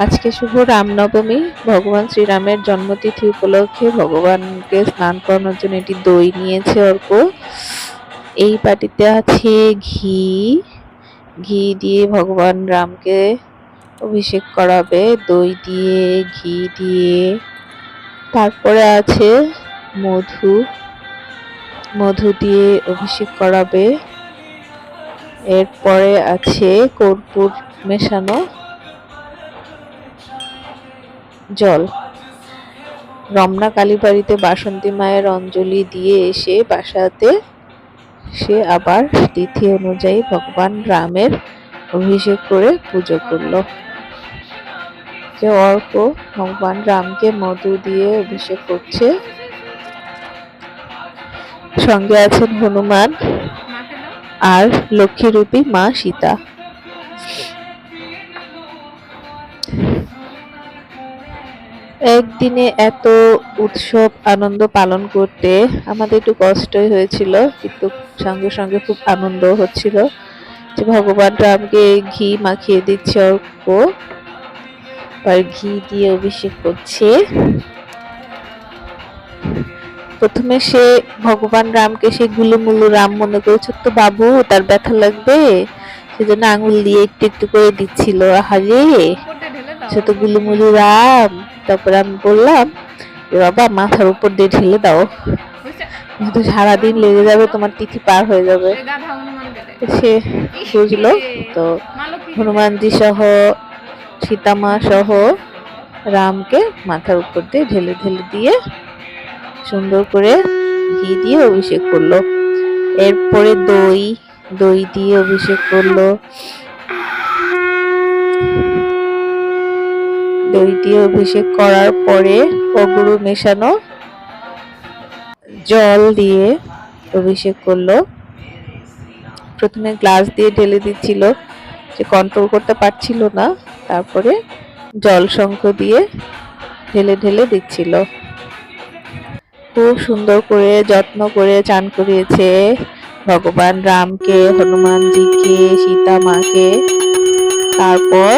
আজকে শুভ রামনবমী। ভগবান শ্রীরামের জন্মতিথি উপলক্ষে ভগবানকে স্নান করানোর জন্য এটি দই নিয়েছে অর্ক। এই বাটিতে আছে ঘি। ঘি দিয়ে ভগবান রামকে অভিষেক করাবে। দই দিয়ে, ঘি দিয়ে। তারপরে আছে মধু। মধু দিয়ে অভিষেক করাবে। এরপরে আছে কর্পূর মেশানো। জল। রমনা কালীবাড়িতে বাসন্তী মায়ের অঞ্জলি দিয়ে এসে বাসাতে সে আবার তিথি অনুযায়ী ভগবান রামের অভিষেক করে পুজো করল। যে অর্ক ভগবান রামকে মধু দিয়ে অভিষেক করছে। সঙ্গে আছেন হনুমান আর লক্ষ্মীরূপী মা সীতা। একদিনে এত উৎসব, আনন্দ পালন করতে আমাদের একটু কষ্টই হয়েছিল, কিন্তু সঙ্গে সঙ্গে খুব আনন্দ হচ্ছিল যে ভগবান রামকে ঘি মাখিয়ে দিচ্ছে অর্ক আর ঘি দিয়ে অভিষেক করছে। প্রথমে সে ভগবান রামকে সে গুলুমুলু রাম মনে করে ছোট্ট বাবু, তার ব্যথা লাগবে? সেজন্য আঙুল দিয়ে একটু একটু করে দিচ্ছিল, আহারে! সে তো গুলুমুলু রাম তারপরে আমি বললাম যে বাবা মাথার উপর দিয়ে ঢেলে দাও। যেহেতু সারাদিন লেগে যাবে তোমার তিথি পার হয়ে যাবে। সে বুঝলো। তো হনুমানজি সহ সীতামা সহ রামকে মাথার উপর দিয়ে ঢেলে ঢেলে দিয়ে সুন্দর করে ঘি দিয়ে অভিষেক করল। এরপরে দই দই দিয়ে অভিষেক করল। দই দিয়ে অভিষেক করার পরে অগুরু মেশানো জল দিয়ে অভিষেক করল। প্রথমে গ্লাস দিয়ে ঢেলে দিচ্ছিল যে কন্ট্রোল করতে পারছিল না। তারপরে জল শঙ্খ দিয়ে ঢেলে ঢেলে দিচ্ছিল। খুব সুন্দর করে, যত্ন করে চান করিয়েছে ভগবান রামকে, হনুমানজিকে, সীতা মাকে। তারপর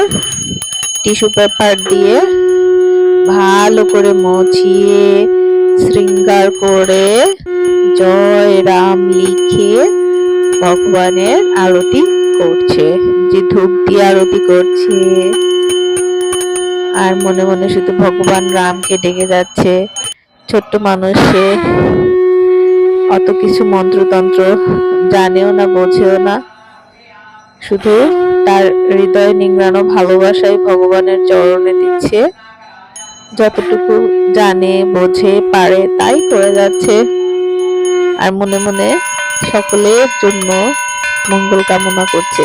টিস্যু পেপার দিয়ে ভালো করে মুছিয়ে শৃঙ্গার করে জয় রাম লিখে ভগবানের আরতি করছে, যে ধূপ দিয়ে আরতি করছে। আর মনে মনে শুধু ভগবান রামকে ডেকে যাচ্ছে। ছোট্ট মানুষ অত কিছু মন্ত্রতন্ত্র জানেও না, বোঝেও না। শুধু তার হৃদয় নিংড়ানো ভালোবাসাই ভগবানের চরণে দিচ্ছে। যতটুকু জানে, বোঝে, পারে, তাই করে যাচ্ছে। আর মনে মনে সকলের জন্য মঙ্গল কামনা করছে।